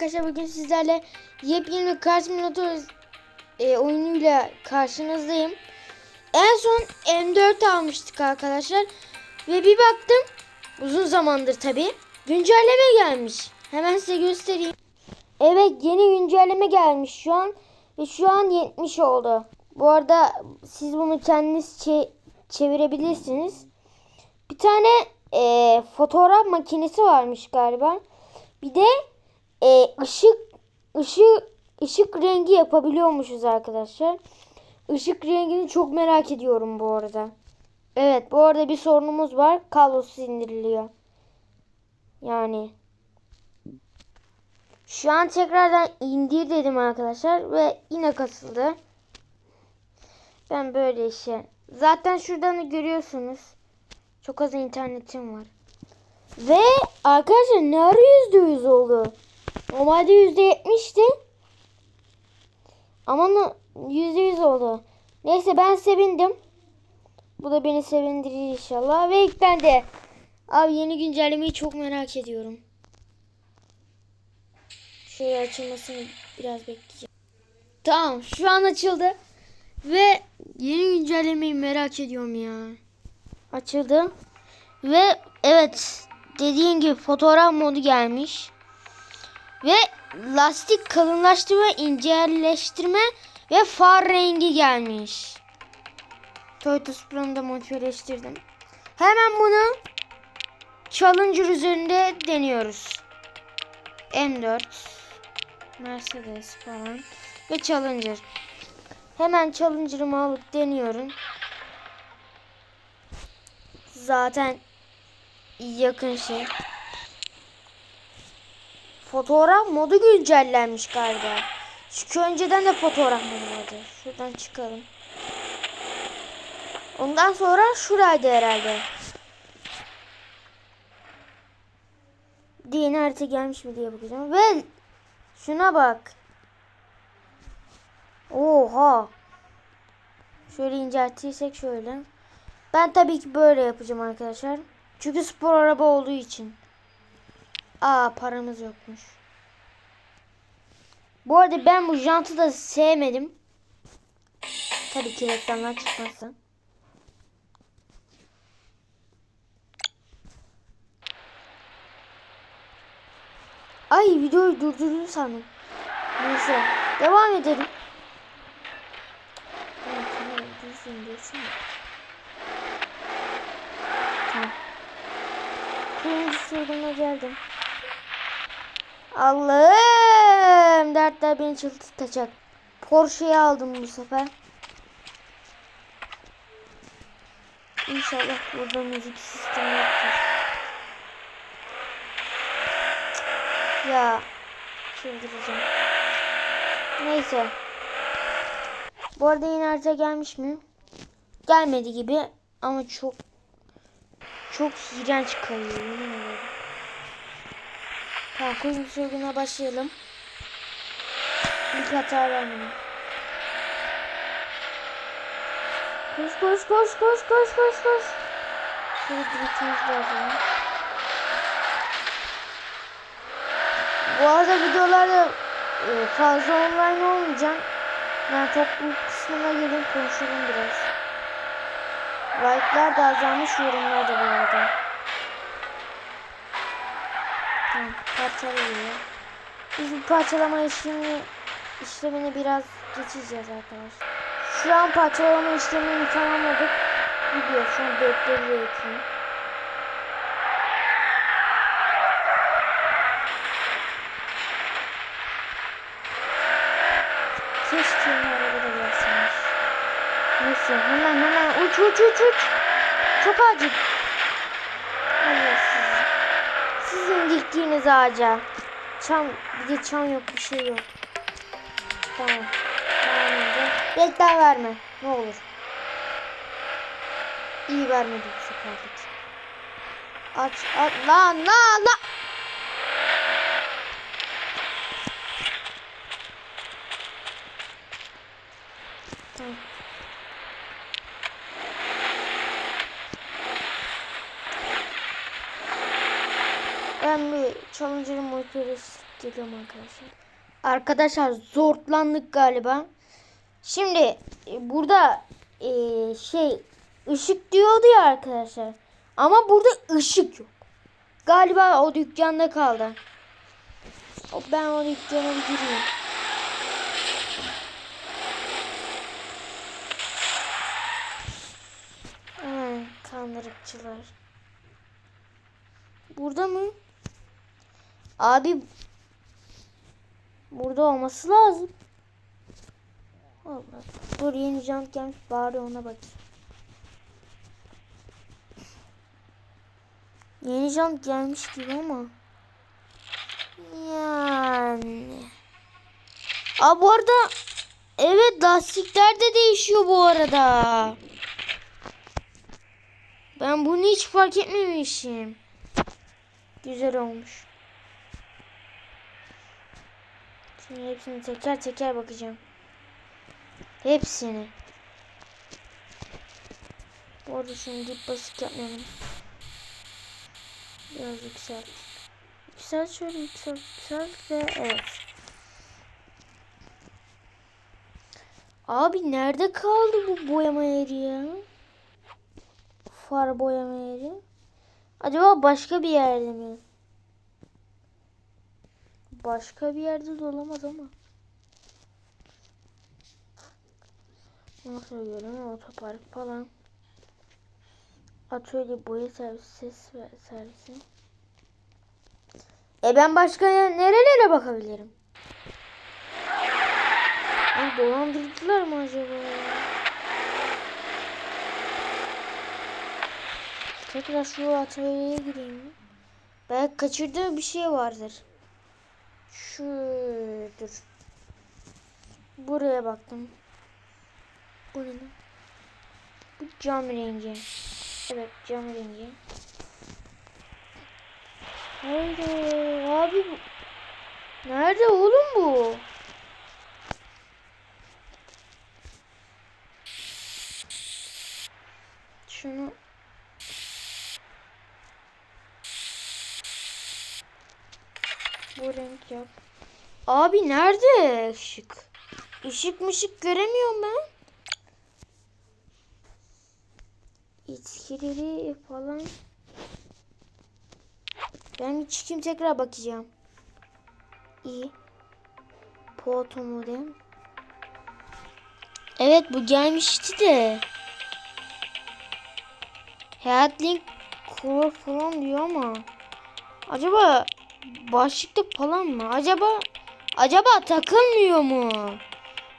Arkadaşlar bugün sizlerle yepyeni Cars Minotaur e, oyunuyla karşınızdayım. En son M4 almıştık arkadaşlar. Ve bir baktım uzun zamandır tabi güncelleme gelmiş. Hemen size göstereyim. Evet yeni güncelleme gelmiş şu an. Ve şu an 70 oldu. Bu arada siz bunu kendiniz çe- çevirebilirsiniz. Bir tane e, fotoğraf makinesi varmış galiba. Bir de e, ışık ışık ışık rengi yapabiliyormuşuz arkadaşlar. Işık rengini çok merak ediyorum bu arada. Evet bu arada bir sorunumuz var. Kablosuz indiriliyor. Yani şu an tekrardan indir dedim arkadaşlar ve yine kasıldı. Ben böyle işe. Zaten şuradan da görüyorsunuz. Çok az internetim var. Ve arkadaşlar ne ara yüzde yüz oldu? Normalde yüzde yetmişti. Ama no- yüzde yüz oldu. Neyse ben sevindim. Bu da beni sevindirir inşallah. Ve ilk ben de. Abi yeni güncellemeyi çok merak ediyorum. Şöyle açılmasını biraz bekleyeceğim. Tamam şu an açıldı. Ve yeni güncellemeyi merak ediyorum ya. Açıldı. Ve evet dediğin gibi fotoğraf modu gelmiş. Ve lastik kalınlaştırma, incelleştirme ve far rengi gelmiş. Toyota Supra'nı da modifileştirdim. Hemen bunu Challenger üzerinde deniyoruz. M4 Mercedes falan ve Challenger. Hemen Challenger'ımı alıp deniyorum. Zaten yakın şey. Fotoğraf modu güncellenmiş galiba. Çünkü önceden de fotoğraf modu vardı. Şuradan çıkalım. Ondan sonra şuraydı herhalde. Yeni harita gelmiş mi diye bakacağım. Ve şuna bak. Oha. Şöyle inceltirsek şöyle. Ben tabii ki böyle yapacağım arkadaşlar. Çünkü spor araba olduğu için. Aa paramız yokmuş. Bu arada ben bu jantı da sevmedim. Tabii ki reklamlar çıkmazsa. Ay videoyu durdurdum sandım. Neyse devam edelim. Evet, dursun, geldim. Allah'ım dertler beni çıldırtacak. Porsche'yi aldım bu sefer. İnşallah burada müzik sistemi yoktur. Ya çıldıracağım. Neyse. Bu arada harita gelmiş mi? Gelmedi gibi ama çok çok iğrenç ederim. Tamam kuyum sorguna başlayalım. İlk hata vermedim. Koş koş koş koş koş koş koş. Şöyle driftimiz lazım. Bu arada videolarda e, fazla online olmayacağım. Yani topluluk kısmına gelin konuşalım biraz. Like'lar da azalmış yorumlar da bu arada. Parçalıyor. Biz bu parçalama işlemini, işlemini biraz geçeceğiz arkadaşlar. Şu an parçalama işlemini tamamladık. Gidiyor şu an dörtleri ekleyeyim. Keşke yeni arabada gelseniz. Neyse hemen hemen uç uç uç uç. Çok acil. Hayır siz. Sizin diktiğiniz ağaca. Çam bir de çam yok bir şey yok. Tamam. Tamam verme. Ne olur. İyi vermedi bu seferlik. Aç aç lan lan lan. Tamam. Ben bir challenger'ı modifiye Geliyorum arkadaşlar. Arkadaşlar zorlandık galiba. Şimdi e, burada e, şey ışık diyordu ya arkadaşlar. Ama burada ışık yok. Galiba o dükkanda kaldı. Ben o dükkana bir gireyim. Kandırıkçılar. Burada mı? Abi burada olması lazım. Allah. Dur yeni jant gelmiş bari ona bakayım. Yeni jant gelmiş gibi ama. Yani. Aa bu arada evet lastikler de değişiyor bu arada. Ben bunu hiç fark etmemişim. Güzel olmuş. Şimdi hepsini teker teker bakacağım. Hepsini. Bu arada şunu dip basık yapmayalım. Biraz yükselt. Yükselt şöyle yükselt yükselt ve evet. Abi nerede kaldı bu boyama yeri ya? Far boyama yeri. Acaba başka bir yerde mi? Başka bir yerde de olamaz ama. Nasıl görüyorum otopark falan. Atölye boya servisi ses ve servisi. E ben başka nerelere bakabilirim? Ay dolandırdılar mı acaba? Tekrar şu atölyeye gireyim mi? Belki kaçırdığım bir şey vardır. Şu dur. Buraya baktım. Bu ne? Bu cam rengi. Evet cam rengi. Haydi abi bu. Nerede oğlum bu? Şunu bu renk yap. Abi nerede ışık? Işık mışık göremiyorum ben. İçkileri falan. Ben bir çıkayım tekrar bakacağım. İyi. Poto modem. Evet bu gelmişti de. Hayat link core falan diyor ama. Acaba başlıkta falan mı? Acaba acaba takılmıyor mu?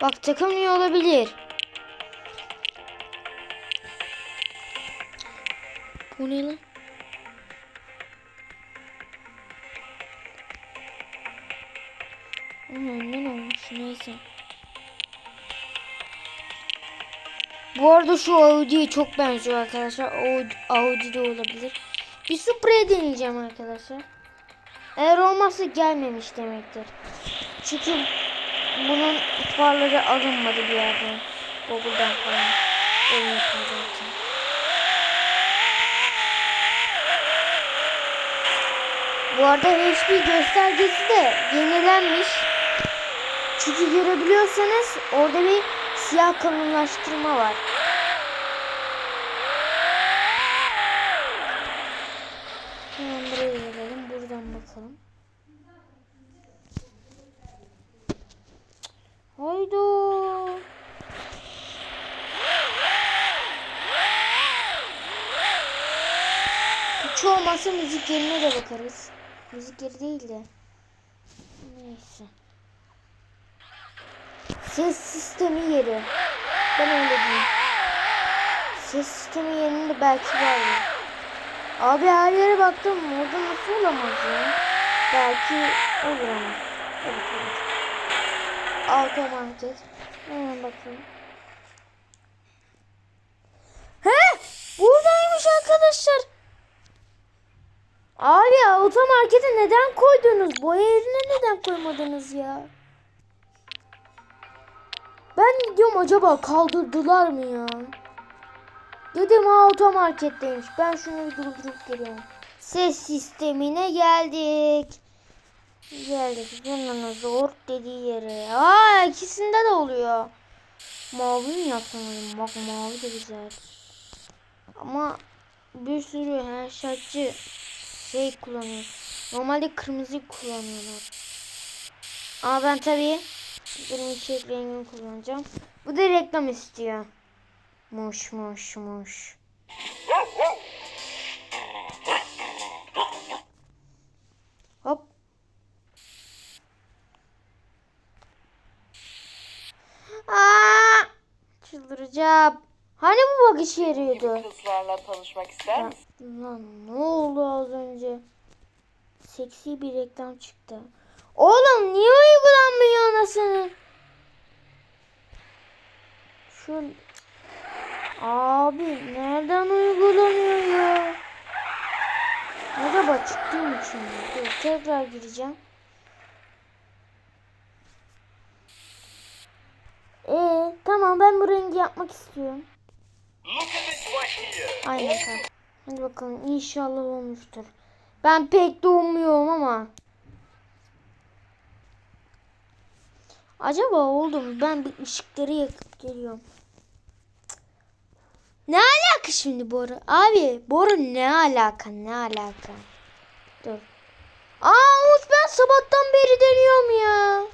Bak takılmıyor olabilir. Bu ne lan? Önden olmuş neyse. Bu arada şu Audi'ye çok benziyor arkadaşlar. Audi, Audi de olabilir. Bir Supra'ya deneyeceğim arkadaşlar. Eğer olmazsa gelmemiş demektir. Çünkü bunun farları alınmadı bir yerden. Google'dan falan. Oyun. Bu arada HP göstergesi de yenilenmiş. Çünkü görebiliyorsanız orada bir siyah kalınlaştırma var. Hemen buraya gelelim. Buradan bakalım. Haydo. Hiç olmazsa müzik yerine de bakarız. Müzik yeri değil de. Neyse. Ses sistemi yeri. Ben öyle diyeyim. Ses sistemi yerinde belki vardır. Abi her yere baktım. Orada nasıl olamaz ya? Belki olur ama. Evet olur. Auto market. Hemen bakalım. He! Buradaymış arkadaşlar. Abi auto markete neden koydunuz? Boya yerine neden koymadınız ya? Ben diyorum acaba kaldırdılar mı ya? Dedim ha otomarketteymiş. Ben şunu durdurup geliyorum. Ses sistemine geldik. Geldik dinozor dediği yere. Aa ikisinde de oluyor. Mavi mi acaba? Bak mavi de güzel. Ama bir sürü her şartçı şey kullanıyor. Normalde kırmızı kullanıyorlar. Ama ben tabii benim içerik rengini kullanacağım. Bu da reklam istiyor. Muş muş muş. Hop. Aa! Çıldıracağım. Hani bu bak işe yarıyordu? Kızlarla tanışmak ister misin? Lan ne oldu az önce? Seksi bir reklam çıktı. Oğlum niye uygulanmıyor anasını? Şu Abi nereden uygulanıyor ya? Merhaba çıktığım için. mi? Dur tekrar gireceğim. Ee tamam ben bu rengi yapmak istiyorum. Aynen kanka. Hadi bakalım inşallah olmuştur. Ben pek de umuyorum ama. Acaba oldu mu? Ben bir ışıkları yakıp geliyorum. Ne alaka şimdi Bora? Abi Bora ne alaka ne alaka? Dur. Aa Umut ben sabahtan beri deniyorum ya.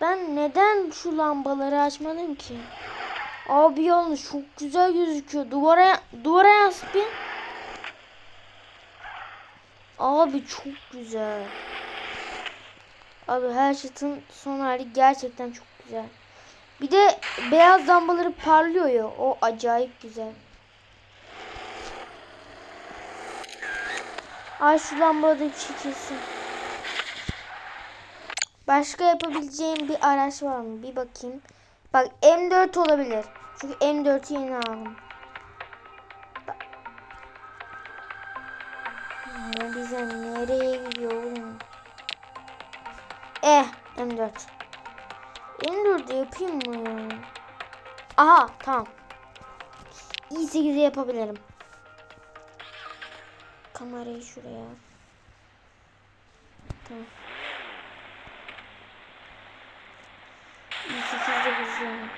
Ben neden şu lambaları açmadım ki? Abi yalnız çok güzel gözüküyor. Duvara duvara yansıt bir. Abi çok güzel. Abi her şatın son hali gerçekten çok güzel. Bir de beyaz lambaları parlıyor ya. O acayip güzel. Ay şu lamba da çekilsin. Başka yapabileceğim bir araç var mı? Bir bakayım. Bak M4 olabilir. Çünkü M4'ü yeni aldım. Ne bize nereye gidiyor oğlum? Eh M4. M4'ü yapayım mı ya? Aha tamam. i8'i yapabilirim. Kamerayı şuraya. Tamam. İ8'de güzel.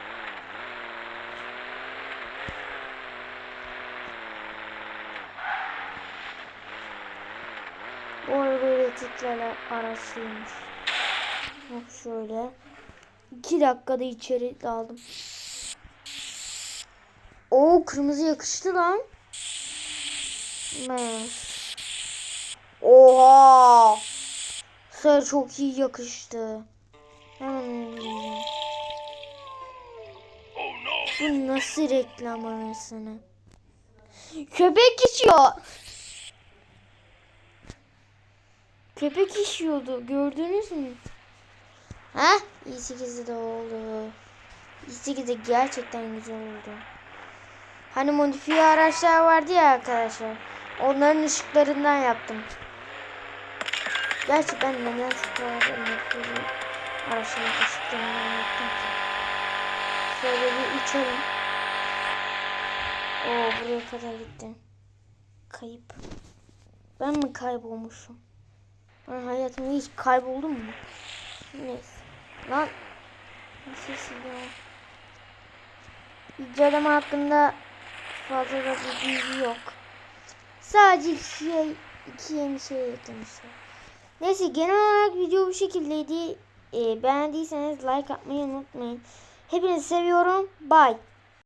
Bu araba elektriklerle araçlıymış. Bak şöyle. 2 dakikada içeri daldım. Oo kırmızı yakıştı lan. Evet. Oha. Sarı çok iyi yakıştı. Hemen indireceğim. Bu nasıl reklam arasını? Köpek içiyor. Köpek işiyordu. Gördünüz mü? Ha? i8'de de oldu. i8'de gerçekten güzel oldu. Hani modifiye araçlar vardı ya arkadaşlar. Onların ışıklarından yaptım. Gerçi ben neden şu araçların ışıklarından yaptım? Şöyle bir uçalım. Oo buraya kadar gitti. Kayıp. Ben mi kaybolmuşum? Ben hayatımda hiç kayboldum mu? Neyse. Lan. Nasıl siliyor? İnceleme hakkında fazla da bir bilgi yok. Sadece iki, şey, iki yeni şey eklemişler. Neyse genel olarak video bu şekildeydi. Ee, beğendiyseniz like atmayı unutmayın. Hepinizi seviyorum. Bye.